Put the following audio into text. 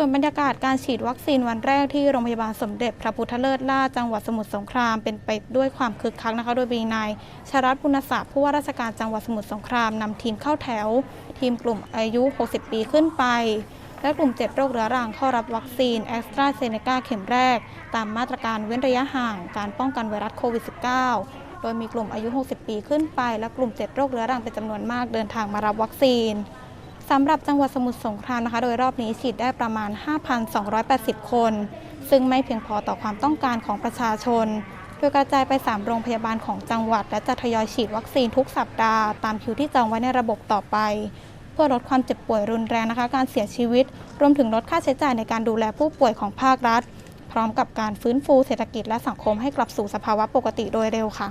ส่วนบรรยากาศการฉีดวัคซีนวันแรกที่โรงพยาบาลสมเด็จพระพุทธเลิศล่าจังหวัดสมุทรสงครามเป็นไปด้วยความคึกคักนะคะ โดยมีนายชรัตน์บุญศักดิ์ผู้ว่าราชการจังหวัดสมุทรสงครามนำทีมเข้าแถว ทีมกลุ่มอายุ 60 ปีขึ้นไป และกลุ่ม7โรคเรื้อรังเข้ารับวัคซีนแอสตราเซเนกาเข็มแรก ตามมาตรการเว้นระยะห่าง การป้องกันไวรัสโควิด -19 โดยมีกลุ่มอายุ 60 ปีขึ้นไป และกลุ่ม7โรคเรื้อรังเป็นจำนวนมากเดินทางมารับวัคซีน สำหรับจังหวัดสมุทรสงครามนะคะ โดยรอบนี้ฉีดได้ประมาณ 5,280 คน ซึ่งไม่เพียงพอต่อความต้องการของประชาชน โดยกระจายไป 3 โรงพยาบาลของจังหวัด และจะทยอยฉีดวัคซีนทุกสัปดาห์ตามคิวที่จองไว้ในระบบต่อไป เพื่อลดความเจ็บป่วยรุนแรงนะคะ การเสียชีวิต รวมถึงลดค่าใช้จ่ายในการดูแลผู้ป่วยของภาครัฐ พร้อมกับการฟื้นฟูเศรษฐกิจและสังคมให้กลับสู่สภาวะปกติโดยเร็วค่ะ